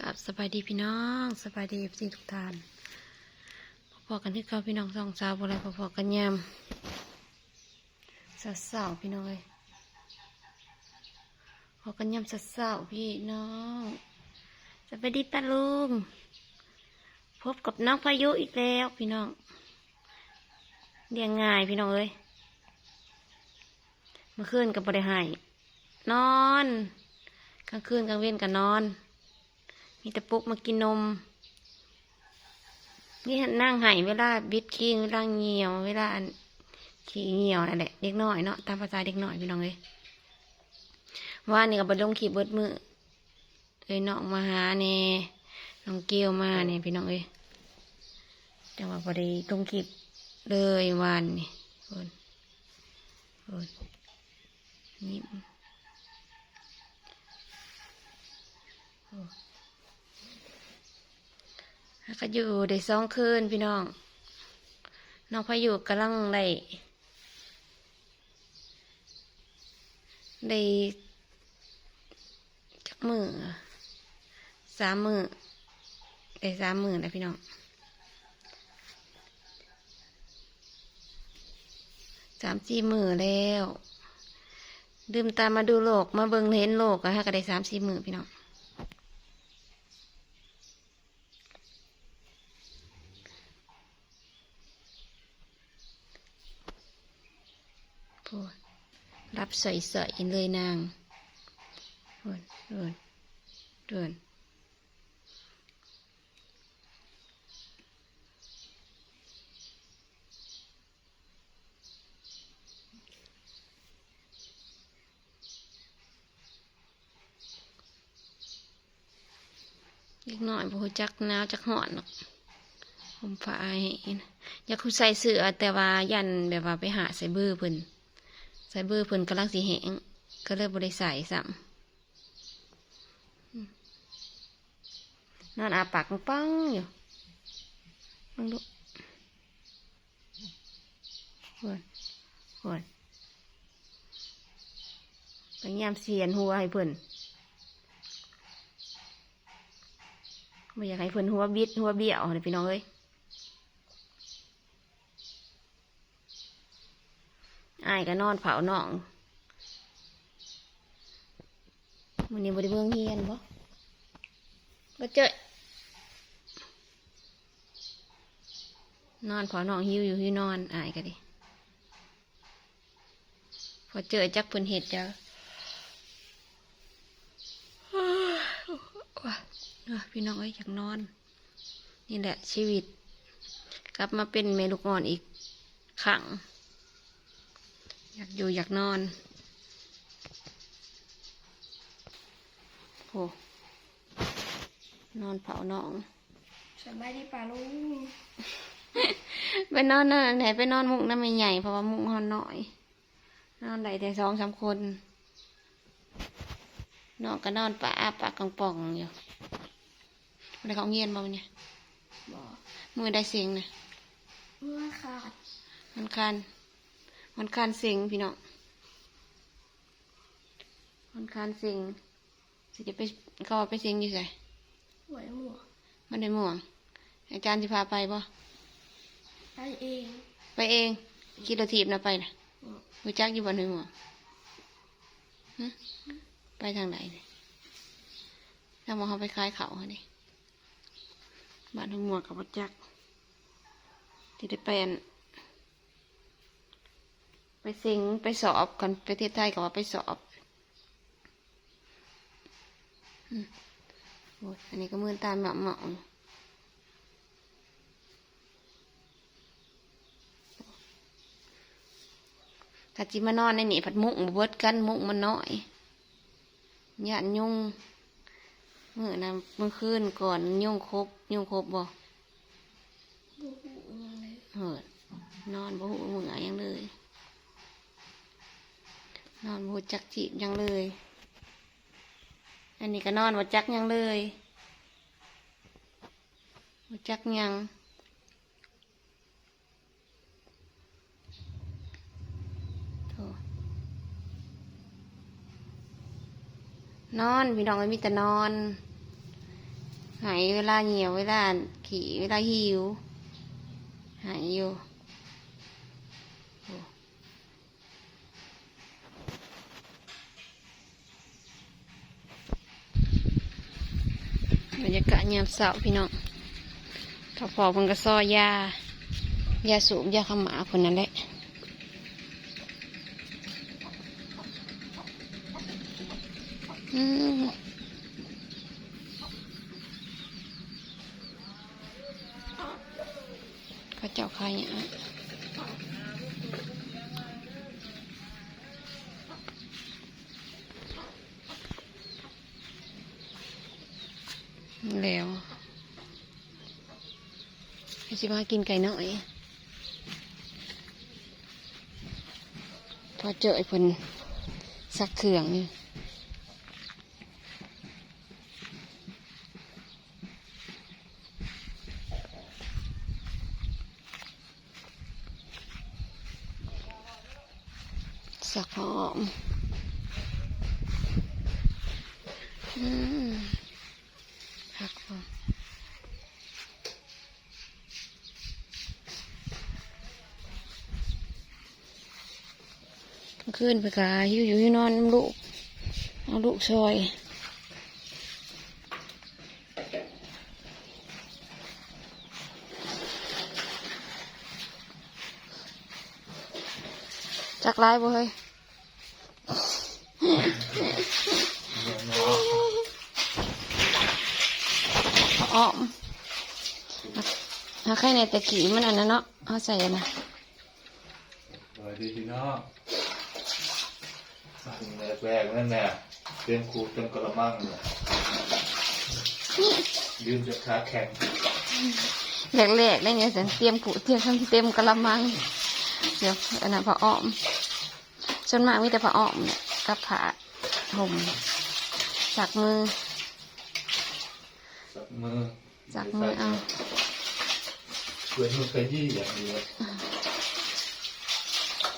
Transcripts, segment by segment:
กับสบายดีพี่น้องสบายดีพี่ทุกท่านพอๆกันที่เขาพี่น้องสองสาวบ่อะไรพอๆกันยามสาวๆพี่น้องเลยพอกันยามสาวๆพี่น้องสบายดีป้าลุงพบกับน้องพายุอีกแล้วพี่น้องเรียงง่ายพี่น้องเอ้ยเมื่อคืนกับบริหายนอนกลางคืนกลางเว้นกับนอน มีแต่ปุ๊กมากินนม นี่นั่งไห้เวลาบิดขี้เวลาเหี่ยว เวลาขี้เหี่ยวนั่นแหละเด็กน้อยเนาะตามภาษาเด็กน้อยพี่น้องเลยว่านี่กับบลงขีบเบิดมือเอ้ยน้องมาหาเน่น้องเกียวมาเนี่ยพี่น้องเอ้ยแต่ว่าพอดีลงขีบเลยวันนี่คนคนนี่ แล้วก็อยู่ได้สองคืนพี่น้อง น้องพายุกำลังได้ได้จักมือสามมือได้สามมือนะพี่น้องสามสี่มือแล้ว ดื่มตามมาดูโลกมาเบิ่งเห็นโลกอะฮะก็ได้สามสี่มือพี่น้อง พูดรับ ใส่ใส่เลยนางเดินเดินเดินเล็กน้อยบ่จักหนาวจักหอนหรอกผมฝ่ายอยากคุใส่เสื้อแต่ว่ายันแบบว่าไปหาใส่เบื้อเพิ่น ส่เบอร์เพิ่นกำลังสีแหงก็เลยบริใส่ซ้ำอืมนอนอาปากปังอยู่ลองดูหวนหวนพยายามเสียนหัวให้เพิ่นไม่อยากให้เพิ่นหัวบิดหัวเบี้ยวเลยพี่น้องเอ้ยายก็นอนเผาหนองมันนี้บริเวณเฮียนบ่ก็เจอนอนเผาหนองหิวอยู่หิวนอนอายก็ดิพอเจอจักพิ่นเห็ดจะพี่น้องเอ้ยอยากนอน นี่แหละชีวิต กลับมาเป็นเมลูกอ่อนอีกครั้ง อยากอยู่อยากนอน โห นอนเผาหนองสบายดีป่าลุงไปนอนนั่นไหนไปนอนมุกนั่นไม่ใหญ่เพราะว่ามุกนอนน้อย นอนได้แต่สองสามคน นอนก็นอนปะอาปากกังป่องอยู่อะไรเขาเงียนมาเนี่ยบอกมือได้เสียงนะเมื่อขาดมันคัน มันคันเสียงพี่น้องมันคันเสียงสิจะไปเขาว่าไปเสียงอยู่ไสหวยหมวกมันได้ม่วงอาจารย์จะพาไปบ่ไปเอง ไปเองคิดเราทีบนะไปนะบอกรู้จักอยู่บนหน่วยม่วงฮะไปทางไหนเนี่ยถ้ามองเขาไปคลายเขาเขานี่บ้านหน่วยม่วงกับวัดจักที่ได้ไปอัน ไปสิงไปสอบกันประเทศไทยกับว่าไปสอบอืมโอ้ยอันนี้ก็มือตาหมาหมาๆถ้าจิมานอนในนี่ผัดมุกบ่เบิดกันมุกมันน้อยยานยุงเมื่อนะเมื่อคืนก่อนยุงครบยุงครบบ่บุหูยังเลยเหิดนอนบ่หูเหมือหยังเลย นอนบ่หูจักจีบยังเลย อันนี้ก็นอนบ่จักยังเลยบ่จักยังนอนพี่น้องเอ้ยมีแต่นอน หายเวลาเหนียวเวลาขี่เวลาหิว หายอยู่โอ้ บรรยากาศยามเสาร์พี่น้องถ้าพอมันก็ซอยายาสูบยาขาวหมาคนนั้นแหละอืมเขาเจ้าใครเนี่ยแล้วให้ สิมากินไก่หน่อย พอเจอไอ้เพิ่นสักเครื่องนี่สักหอม อืมผักหอม กลางคืนไปกาอยู่อยู่อยู่นอนน้ำลูกเอาลูกซอยจักไลายบ่เฮ้ยอ้อมหาใครในตะกี้มันอันนั้นเนาะเอาใส่นะสวัสดีพี่น้อง แรกๆนั่นแหละเตรียมคูเตรียมกระมังเนี่ยยืนจะขาแข็งแรกๆได้ไงสันเตรียมผูเตรียมทั้งเต็มกะละมัง เดี๋ยวอันนั้นผ้าอ้อมส่วนมากมีแต่ผ้าอ้อมเนี่ยกับผ้าห่มสักมือสักมือสักมือเอาเพื่อนมือขยี้อย่างเดียว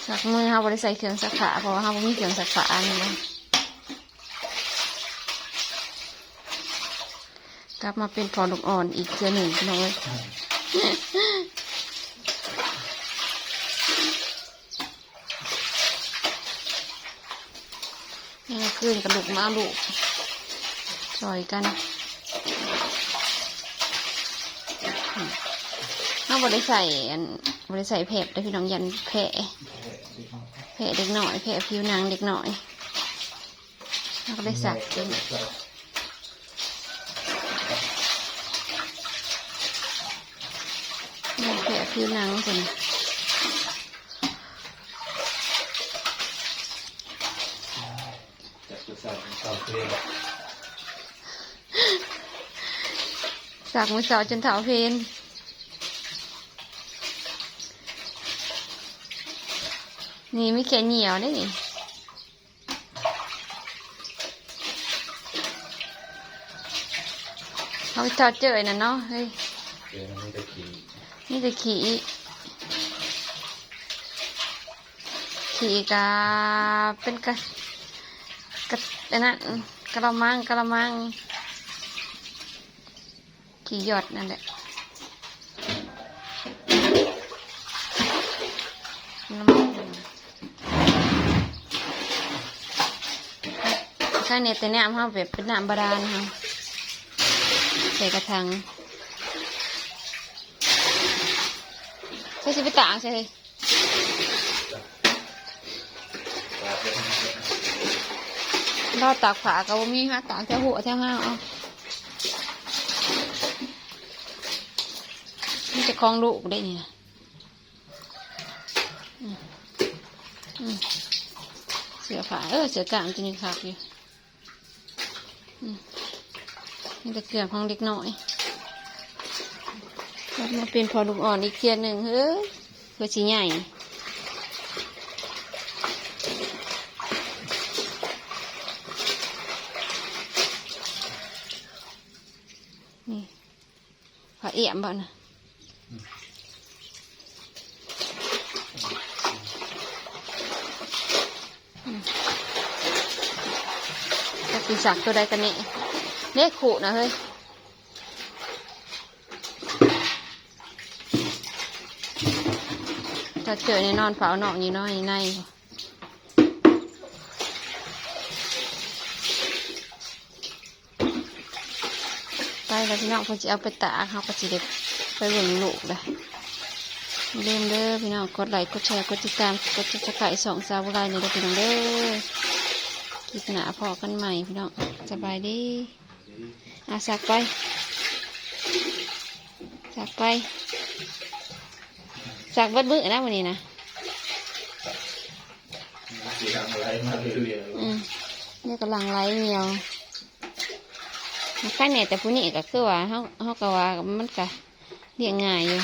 สักมือเฮาบริใส่เครื่องสักขาเพราะว่าเฮาบ่มีเครื่องสักขาอันนี้เลยกลับมาเป็นพอลูกอ่อนอีกเทือหนึ่งพี่น้องเอ้ยนี่ก็คืนกระดูกมาลูกซอยกันเฮาบริใส่อันบริใส่แผลได้พี่น้องยันแผล แผลเด็กหน่อยแผลผิวหนังเด็กหน่อยเราก็ได้สักเป็นแผลผิวหนังสินะจากจะใส่เป็นเตาเพลงสักมือเสาจนเท้าเพน นี่ไม่แค่เหนียวได้นี่เขาไปทอดเจอน่ะเนาะเฮ้ยเดี๋ยวมันไม่ได้ขี่นี่จะขี่ขี่กาเป็นกะกะอันนั้นกะละมังกะละมังขี่หยอดนั่นแหละกะละมังข้างในแต่เนี่ยเขาแบบเป็นน้ำบาดาลค่ะใส่กระถางใช่สิไปตากใช่ตาเป็นเราตากฝาก็บ่มีฮะตากแถวหัวแถวห้าเอานี่จะคลองลูกได้เนี่ยอืมอืมเสือฝาเออเสือกลางจะนี่คักอยู่ นี่จะเกลือของเล็กน้อยแล้วมาเป็นพอลูกอ่อนอีกเทียนหนึ่งเฮ้ยเพื่อชีใหญ่นี่ผ่าเอี่ยมบ่นะ อีสักตัวใดตัวนี้เนี่ยขู่นะเฮ้ยจะเจอในนอนเฝ้าหนองยีน้อยในไปแล้วพี่น้องพอจะเอาไปตากเขาก็จะเด็กไปเวงลูกเลยเริ่มเด้อพี่น้องกดไลค์กดแชร์กดติดตามกดติดตามสองสาวไลน์ในเด้อพี่น้องเด้อ ลิปหน้าพอกันใหม่พี่น้องสบายดีอาสักไปสักไปสักเบิดบื้อนะวันนี้นะสีดำอะไรมาเรื่อยอืมนี่กำลังไล่เงียวแค่เนี่ยแต่ผู้นี้ก็คือว่าเขาเขาก็ว่ามันก็เลี้ยงง่ายอยู่